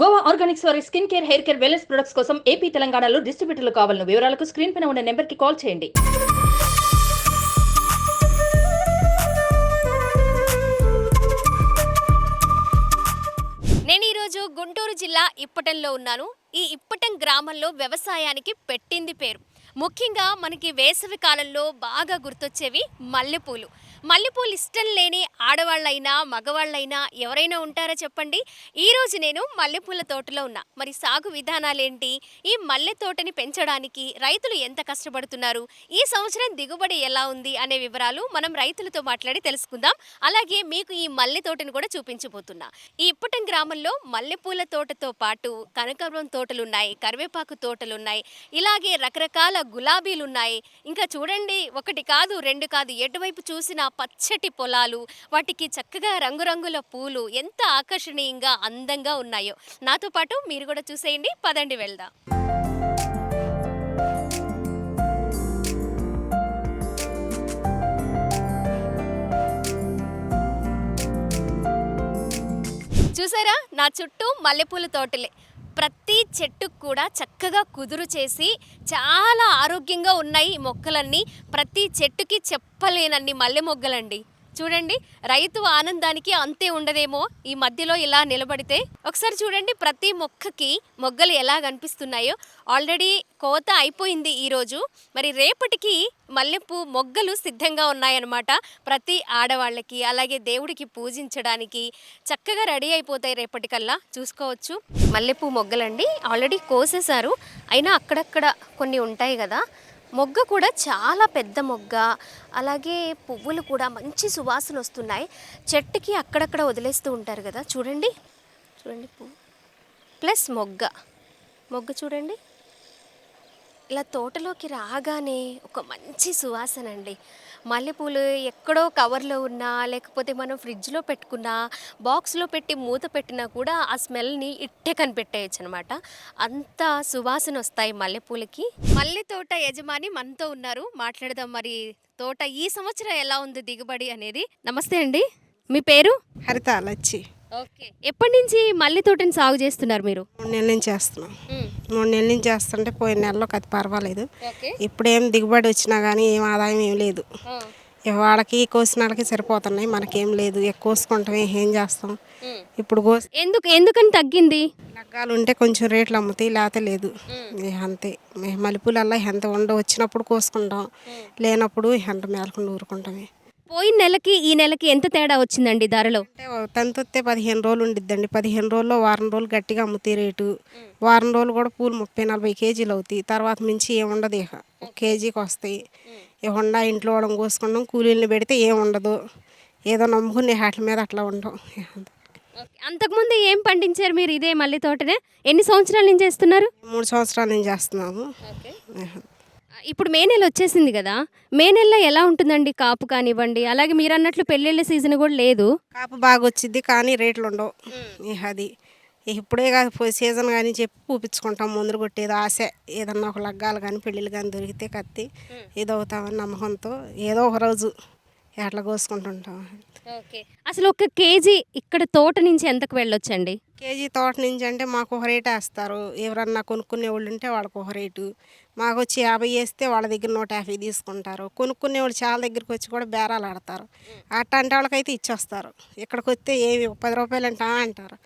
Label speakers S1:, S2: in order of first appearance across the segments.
S1: Goa Organics వారి skin care hair care wellness products కోసం AP తెలంగాణలో డిస్ట్రిబ్యూటర్లు కావాలను వివరాలకు స్క్రీన్ పైన ఉన్న నెంబర్కి కాల్ చేయండి.
S2: నేను ఈరోజు గుంటూరు జిల్లా ఇప్పటంలో ఉన్నాను. ఈ ఇప్పటం గ్రామంలో వ్యవసాయానికి పెట్టింది పేరు. ముఖ్యంగా మనకి వేసవి కాలంలో బాగా గుర్తొచ్చేవి మల్లెపూలు. మల్లెపూలు ఇష్టం లేని ఆడవాళ్ళైనా మగవాళ్ళైనా ఎవరైనా ఉంటారా చెప్పండి? ఈరోజు నేను మల్లెపూల తోటలో ఉన్నా. మరి సాగు విధానాలేంటి? ఈ మల్లె తోటని పెంచడానికి రైతులు ఎంత కష్టపడుతున్నారు? ఈ సంవత్సరం దిగుబడి ఎలా ఉంది అనే వివరాలు మనం రైతులతో మాట్లాడి తెలుసుకుందాం. అలాగే మీకు ఈ మల్లె తోటను కూడా చూపించబోతున్నా. ఈ ఇప్పటం గ్రామంలో మల్లెపూల తోటతో పాటు కనకవరం తోటలు ఉన్నాయి కరివేపాకు తోటలు ఉన్నాయి ఇలాగే రకరకాల గులాబీలు ఉన్నాయి ఇంకా చూడండి ఒకటి కాదు రెండు కాదు ఎటువైపు చూసినా పచ్చటి పొలాలు వాటికి చక్కగా రంగురంగుల పూలు ఎంత ఆకర్షణీయంగా అందంగా ఉన్నాయో. నాతో పాటు మీరు కూడా చూసేయండి పదండి వెళ్దాం. చూసారా? నా చుట్టూ మల్లెపూల తోటలే. ప్రతి చెట్టుకు కూడా చక్కగా కుదురు చేసి చాలా ఆరోగ్యంగా ఉన్నాయి ఈ మొక్కలన్నీ. ప్రతి చెట్టుకి చెప్పలేనన్ని మల్లె మొగ్గలండి. చూడండి రైతు ఆనందానికి అంతే ఉండదేమో ఈ మధ్యలో ఇలా నిలబడితే. ఒకసారి చూడండి ప్రతి మొక్కకి మొగ్గలు ఎలా కనిపిస్తున్నాయో. ఆల్రెడీ కోత అయిపోయింది ఈరోజు మరి రేపటికి మల్లెపూ మొగ్గలు సిద్ధంగా ఉన్నాయన్నమాట. ప్రతి ఆడవాళ్ళకి అలాగే దేవుడికి పూజించడానికి చక్కగా రెడీ అయిపోతాయి రేపటికల్లా. చూసుకోవచ్చు. మల్లెపూ మొగ్గలండి. ఆల్రెడీ కోసేశారు. అయినా అక్కడక్కడ కొన్ని ఉంటాయి కదా. మొగ్గ కూడా చాలా పెద్ద మొగ్గ. అలాగే పువ్వులు కూడా మంచి సువాసన వస్తున్నాయి. చెట్టుకి అక్కడక్కడ వదిలేస్తూ ఉంటారు కదా. చూడండి. చూడండి పువ్వు. ప్లస్ మొగ్గ. మొగ్గ చూడండి. ఇలా తోటలోకి రాగానే ఒక మంచి సువాసన అండి మల్లెపూలు ఎక్కడో కవర్లో ఉన్నా లేకపోతే మనం ఫ్రిడ్జ్లో పెట్టుకున్నా బాక్స్లో పెట్టి మూత పెట్టినా కూడా ఆ స్మెల్ని ఇట్టే కనిపెట్టేయచ్చు అనమాట అంత సువాసన వస్తాయి మల్లెపూలకి. మల్లె తోట యజమాని మనతో ఉన్నారు. మాట్లాడదాం మరి తోట ఈ సంవత్సరం ఎలా ఉంది దిగుబడి అనేది. నమస్తే అండి. మీ పేరు?
S3: హరిత లచ్చి.
S2: ఓకే. ఎప్పటి నుంచి మల్లె తోటని సాగు చేస్తున్నారు మీరు?
S3: మూడు నెలల నుంచి చేస్తున్నాం. మూడు నెలల నుంచి చేస్తుంటే పోయిన నెలలో అది పర్వాలేదు. ఇప్పుడేం దిగుబడి వచ్చినా కానీ ఏం ఆదాయం ఏం లేదు. వాళ్ళకి కోసిన వాళ్ళకి సరిపోతున్నాయి. మనకేం లేదు. ఇక కోసుకుంటాం ఏం చేస్తాం? ఇప్పుడు కోసి
S2: ఎందుకు ఎందుకని తగ్గింది?
S3: లగ్గాలు ఉంటే కొంచెం రేట్లు అమ్ముతాయి. లేకపోతే లేదు. అంతే. మే- మల్లెపూలల్లా ఎంత ఉండ వచ్చినప్పుడు కోసుకుంటాం. లేనప్పుడు ఎంత మేలకుండా ఊరుకుంటామే
S2: పోయిన నెలకి ఈ నెలకి ఎంత తేడా వచ్చిందండి ధరలో
S3: అంటే తంతొత్తే పదిహేను రోజులు ఉండిద్దండి. పదిహేను రోజుల్లో వారం రోజులు గట్టిగా అమ్ముతాయి రేటు. వారం రోజులు కూడా పూలు ముప్పై నలభై కేజీలు అవుతాయి. తర్వాత మించి ఏం ఉండదు ఇక. ఒక కేజీకి వస్తాయి. ఉండా ఇంట్లో వాళ్ళం కోసుకుంటాం. కూలీలను పెడితే ఏం ఉండదు. ఏదో నమ్ముకునే వాటి మీద అట్లా ఉండవు
S2: అంతకుముందు ఏం పండించారు మీరు ఇదే మల్లె తోటనే? ఎన్ని సంవత్సరాల నుంచి చేస్తున్నారు?
S3: మూడు సంవత్సరాల నుంచి చేస్తున్నాము
S2: ఇప్పుడు మే నెల వచ్చేసింది కదా. మే నెలలో ఎలా ఉంటుందండి కాపు కానివ్వండి? అలాగే మీరు అన్నట్లు పెళ్ళిళ్ళ సీజన్ కూడా లేదు.
S3: కాపు బాగా వచ్చింది కానీ రేట్లు ఉండవు. అది. ఇప్పుడే కాదు సీజన్ కానీ చెప్పి పూపించుకుంటాం ముందర కొట్టేది ఆశ. ఏదన్నా ఒక లగ్గాలు కానీ పెళ్ళిళ్ళు కానీ దొరికితే కత్తి ఏదో అవుతామని నమ్మకంతో ఏదో ఒక రోజు ఎట్లా కోసుకుంటుంటాం.
S2: ఓకే. అసలు ఒక కేజీ ఇక్కడ తోట నుంచి ఎంతకు వెళ్ళొచ్చండి?
S3: కేజీ తోట నుంచి అంటే మాకు ఒక రేటు వేస్తారు. ఎవరన్నా కొనుక్కునే వాళ్ళు ఉంటే వాళ్ళకి ఒక రేటు. మాకు వచ్చి యాభై వేస్తే వాళ్ళ దగ్గర నూట యాభై తీసుకుంటారు. కొనుక్కునే వాళ్ళు చాలా దగ్గరికి వచ్చి కూడా బేరాలు ఆడతారు. అట్లాంటి వాళ్ళకైతే ఇచ్చేస్తారు. ఇక్కడికి వస్తే ఏమి పది రూపాయలు అంటా అంటారు.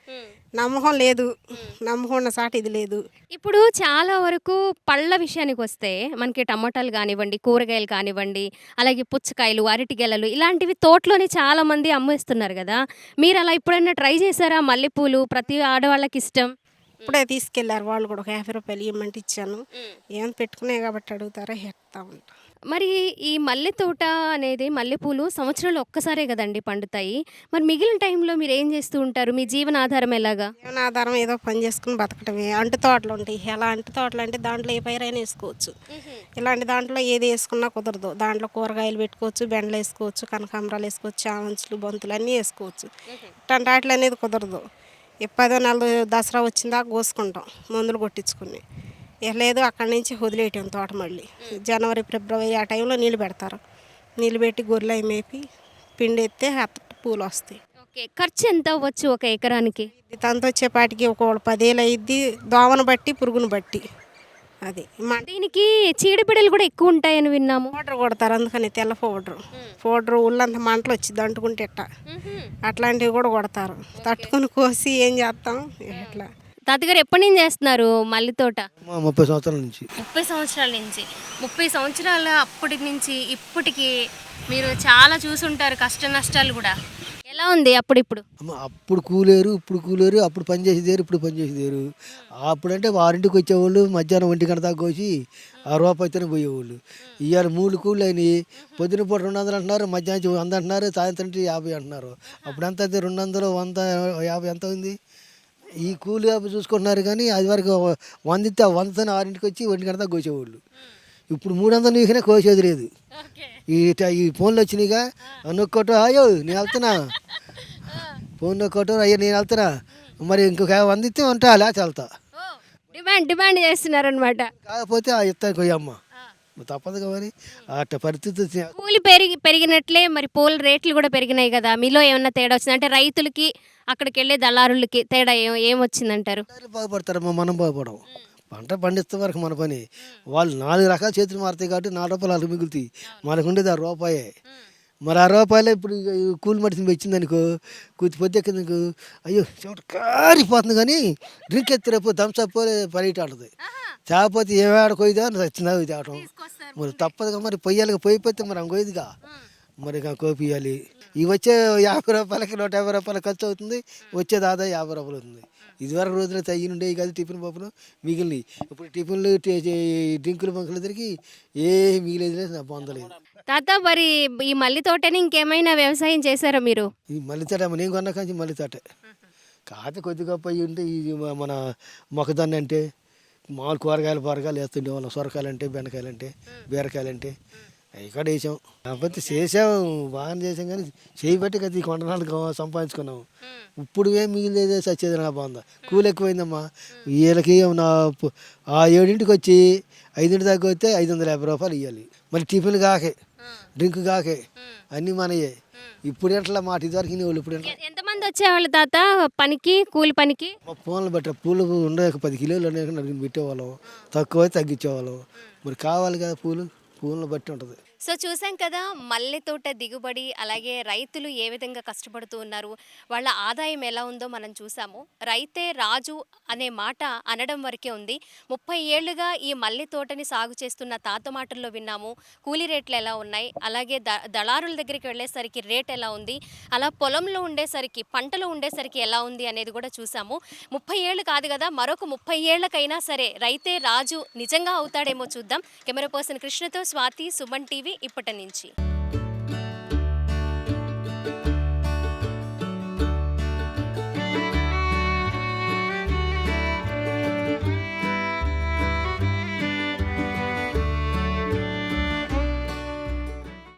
S3: నమ్మకం లేదు. నమ్మకం ఉన్న సాట ఇది లేదు.
S2: ఇప్పుడు చాలా వరకు పళ్ళ విషయానికి వస్తే మనకి టమాటాలు కానివ్వండి కూరగాయలు కానివ్వండి అలాగే పుచ్చకాయలు అరటి గెలలు ఇలాంటివి తోటలోనే చాలా మంది అమ్మేస్తున్నారు కదా. మీరు అలా ఎప్పుడైనా ట్రై చేశారా? మల్లెపూలు ప్రతి ఆడవాళ్ళకి ఇష్టం?
S3: ఇప్పుడే తీసుకెళ్ళారు. వాళ్ళు కూడా ఒక యాభై రూపాయలు ఇవ్వమంటే ఇచ్చాను. ఏం పెట్టుకునే కాబట్టి అడుగుతారో హెత్తా ఉంటా.
S2: మరి ఈ మల్లె తోట అనేది మల్లెపూలు సంవత్సరంలో ఒక్కసారే కదండి పండుతాయి. మరి మిగిలిన టైంలో మీరు ఏం చేస్తూ ఉంటారు? మీ జీవనాధారం ఎలాగా?
S3: జీవనాధారం ఏదో పని చేసుకుని బతకటమే. అంటు తోటలు ఉంటాయి. ఎలా అంటు తోటలు అంటే దాంట్లో ఏ పైరైనా వేసుకోవచ్చు. ఇలాంటి దాంట్లో ఏది వేసుకున్నా కుదరదు. దాంట్లో కూరగాయలు పెట్టుకోవచ్చు బెండలు వేసుకోవచ్చు కనకాంబరాలు వేసుకోవచ్చు చామంచులు బంతులు అన్నీ వేసుకోవచ్చు. ఇట్లాంటి వాటిలో అనేది కుదరదు. పదో నెలలు దసరా వచ్చిందా కోసుకుంటాం మందులు కొట్టించుకుని. లేదు అక్కడి నుంచి వదిలేయటం తోట మళ్ళీ. జనవరి ఫిబ్రవరి ఆ టైంలో నీళ్ళు పెడతారు. నీళ్ళు పెట్టి గొర్రెలు అవి మేపి పిండి ఎత్తే అత్త పూలు వస్తాయి.
S2: ఓకే ఖర్చు ఎంత అవ్వచ్చు ఒక ఎకరానికి?
S3: తనతో వచ్చేపాటికి ఒక పదేళ్ళు అయ్యిద్ది దోమను బట్టి పురుగును బట్టి. అది. మంట
S2: దీనికి చీడపీడలు కూడా ఎక్కువ ఉంటాయని విన్నాము.
S3: పౌడర్ కొడతారు అందుకని తెల్ల పౌడర్. పౌడర్ ఉళ్ళంతా మంటలు వచ్చింది అంటుకుంటే ఇట్ట. అట్లాంటివి కూడా కొడతారు. తట్టుకొని కోసి ఏం చేస్తాం? ఇట్లా.
S2: తాతగారు ఎప్పటి నుంచి చేస్తున్నారు మల్లి తోట?
S4: ముప్పై సంవత్సరాల నుంచి.
S2: ముప్పై సంవత్సరాల నుంచి. ముప్పై సంవత్సరాల అప్పటి నుంచి ఇప్పటికి మీరు చాలా చూసుంటారు కష్ట నష్టాలు కూడా. ఎలా ఉంది అప్పుడు ఇప్పుడు
S4: అమ్మ అప్పుడు కూలేరు ఇప్పుడు కూలేరు అప్పుడు పని చేసేదేరు ఇప్పుడు పని చేసేదేరు అప్పుడంటే వారింటికి వచ్చేవాళ్ళు మధ్యాహ్నం ఒంటి గంట దాకా కోసి ఆ రూపాయితోనే పోయేవాళ్ళు. ఇవాళ మూడు కూలు అయినాయి. పొద్దున పూట రెండు వందలు అంటున్నారు మధ్యాహ్నం వంద అంటున్నారు సాయంత్రం యాభై అంటున్నారు. అప్పుడు ఎంత అయితే రెండు వందలు వంద యాభై ఎంత ఉంది ఈ కూలి యాభై చూసుకుంటున్నారు కానీ అది వరకు వందితే వందతో ఆ ఆరింటికి వచ్చి ఒంటి గంట దాకా కోసేవాళ్ళు. ఇప్పుడు మూడు వందలు నీకనే కోసేది లేదు. ఈ ఈ ఫోన్లు వచ్చినాయిగా నొక్కోటో అయ్యో నేను వెళ్తున్నా. ఫోన్ నొక్కోటో అయ్యో నేను వెళ్తున్నా. మరి ఇంకొక వంద ఇస్తే ఉంటా లేచి వెళ్తా.
S2: డిమాండ్ డిమాండ్ చేస్తున్నారనమాట
S4: కాకపోతే ఆ ఇస్తాను కొయ్యమ్మ. తప్పదు మరి. అట్ట పరిస్థితి
S2: కూలి పెరిగి పెరిగినట్లే మరి పూల రేట్లు కూడా పెరిగినాయి కదా. మీలో ఏమన్నా తేడా వచ్చింది? అంటే రైతులకి అక్కడికి వెళ్ళే దళారులకి తేడా ఏం ఏమొచ్చిందంటారు?
S4: బాగుపడతారమ్మా మనం బాగుపడం పంట పండిస్తే వరకు మన పని. వాళ్ళు నాలుగు రకాల చేతులు మారుతాయి కాబట్టి నాలుగు రూపాయలు వాళ్ళకి మిగులుతాయి. మనకు ఉండేది ఆ రూపాయే. మరి ఆ రూపాయలే ఇప్పుడు కూలి మడిసి వచ్చింది అనుకో కూతి పొద్దెక్కిందనుకో అయ్యో చెమట కారిపోతుంది కానీ డ్రింక్ ఎత్తి రేపు థమ్స్అప్ పరిగెట ఉంటుంది తేకపోతే ఏ వేడ కొయ్యదా వచ్చిందా తేవటం. మరి తప్పదుగా మరి పొయ్యాలిగా పోయిపోతే మరి అంగోయిదిగా మరి ఇక కోపియాలి. ఇవి వచ్చే యాభై రూపాయలకి నూట యాభై రూపాయలు ఖర్చు అవుతుంది వచ్చేది ఆదాయం యాభై రూపాయలు అవుతుంది. ఇదివరకు రోజున తయ్యి ఉండేవి కాదు టిఫిన్ పప్పులు మిగిలినవి ఇప్పుడు టిఫిన్లు డ్రింకులు బంకులు తిరిగి ఏ మిగిలేదు పొందలేదు
S2: తాత మరి ఈ మల్లి తోటని ఇంకేమైనా వ్యవసాయం చేశారా మీరు?
S4: ఈ మల్లితోట నేను కొన్న కాంచి మల్లితోట కాకపోతే కొద్ది గొప్ప అయ్యి ఉంటే ఇది మన మొక్కదాన్ని అంటే మామూలు కూరగాయలు కూరగాయలు వేస్తుండే వాళ్ళం సొరకాయలు అంటే బెండకాయలు అంటే బీరకాయలు అంటే అవి కూడా వేసాం కాకపోతే చేసాం బాగానే చేసాం కానీ చేయబట్టి కదా ఈ కొండనాలు సంపాదించుకున్నాం. ఇప్పుడు ఏం మిగిలిదే సచ్చేది నా బాగుందా కూలి ఎక్కువైందమ్మా. వీళ్ళకి నా ఆ ఏడింటికి వచ్చి ఐదింటి దాకా వస్తే ఐదు వందల యాభై రూపాయలు ఇవ్వాలి మళ్ళీ టిఫిన్ కాకే డ్రింక్ కాకే అన్నీ మనయే. ఇప్పుడు ఎట్లా మాట ఇదివరకు వాళ్ళు ఇప్పుడు
S2: ఎంతమంది వచ్చేవాళ్ళు తాత? పనికి కూలి పనికి?
S4: మా పూలను బట్టి పూలు ఉండే పది కిలోలు ఉన్నాయి పెట్టేవాళ్ళం. తక్కువ తగ్గించేవాళ్ళం. మరి కావాలి కదా పూలు? పూలను బట్టి ఉంటుంది.
S2: సో చూసాం కదా! మల్లె తోట దిగుబడి అలాగే రైతులు ఏ విధంగా కష్టపడుతూ ఉన్నారు వాళ్ళ ఆదాయం ఎలా ఉందో మనం చూసాము. రైతే రాజు అనే మాట అనడం వరకే ఉంది. ముప్పై ఏళ్ళుగా ఈ మల్లె తోటని సాగు చేస్తున్న తాత మాటల్లో విన్నాము. కూలీ రేట్లు ఎలా ఉన్నాయి? అలాగే ద దళారుల దగ్గరికి వెళ్ళేసరికి రేట్ ఎలా ఉంది? అలా పొలంలో ఉండేసరికి పంటలో ఉండేసరికి ఎలా ఉంది అనేది కూడా చూసాము. ముప్పై ఏళ్ళు కాదు కదా! మరొక ముప్పై ఏళ్ళకైనా సరే రైతే రాజు నిజంగా అవుతాడేమో చూద్దాం. కెమెరా పర్సన్ కృష్ణతో స్వాతి సుమన్ టీవీ ఇప్పటి నుంచి.